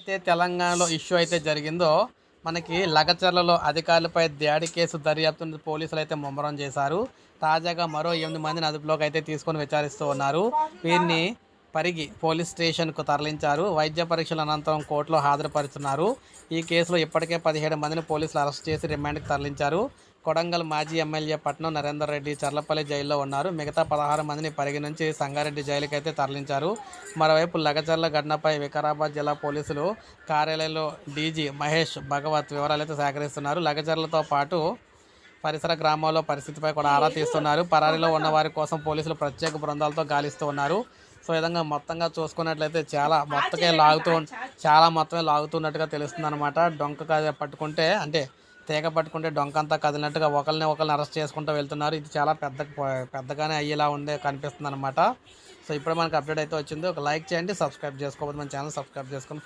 అయితే తెలంగాణలో ఇష్యూ అయితే జరిగిందో మనకి లగచర్లలో అధికారులపై దాడి కేసు దర్యాప్తును పోలీసులు అయితే ముమ్మరం చేశారు. తాజాగా మరో ఎనిమిది మందిని అదుపులోకి అయితే తీసుకొని విచారిస్తూ ఉన్నారు. వీరిని పరిగి పోలీస్ స్టేషన్కు తరలించారు. వైద్య పరీక్షల అనంతరం కోర్టులో హాజరుపరుచున్నారు. ఈ కేసులో ఇప్పటికే పదిహేడు మందిని పోలీసులు అరెస్ట్ చేసి రిమాండ్కి తరలించారు. కొడంగల్ మాజీ ఎమ్మెల్యే పట్నం నరేందర్ రెడ్డి చర్లపల్లి జైల్లో ఉన్నారు. మిగతా పదహారు మందిని పరిగణించి నుంచి సంగారెడ్డి జైలుకైతే తరలించారు. మరోవైపు లగచర్ల ఘటనపై వికారాబాద్ జిల్లా పోలీసులు కార్యాలయంలో డీజీ మహేష్ భగవత్ వివరాలైతే సేకరిస్తున్నారు. లగచర్లతో పాటు పరిసర గ్రామాల్లో పరిస్థితిపై కూడా ఆరా తీస్తున్నారు. పరారీలో ఉన్న వారి కోసం పోలీసులు ప్రత్యేక బృందాలతో గాలిస్తూ ఉన్నారు. సో విధంగా మొత్తంగా చూసుకున్నట్లయితే చాలా మొత్తకే లాగుతూ చాలా మొత్తమే లాగుతున్నట్టుగా తెలుస్తుంది అనమాట డొంక కా- పట్టుకుంటే అంటే తీగ పట్టుకుంటే డొంకంతా కదిలినట్టుగా ఒకరిని ఒకరిని అరెస్ట్ చేసుకుంటూ వెళ్తున్నారు. ఇది చాలా పెద్ద పెద్దగానే అయ్యేలా ఉండే కనిపిస్తుంది అనమాట సో ఇప్పుడు మనకు అప్డేట్ అయితే వచ్చింది. ఒక లైక్ చేయండి సబ్స్క్రైబ్ చేసుకోవద్దు మన ఛానల్ సబ్స్క్రైబ్ చేసుకొని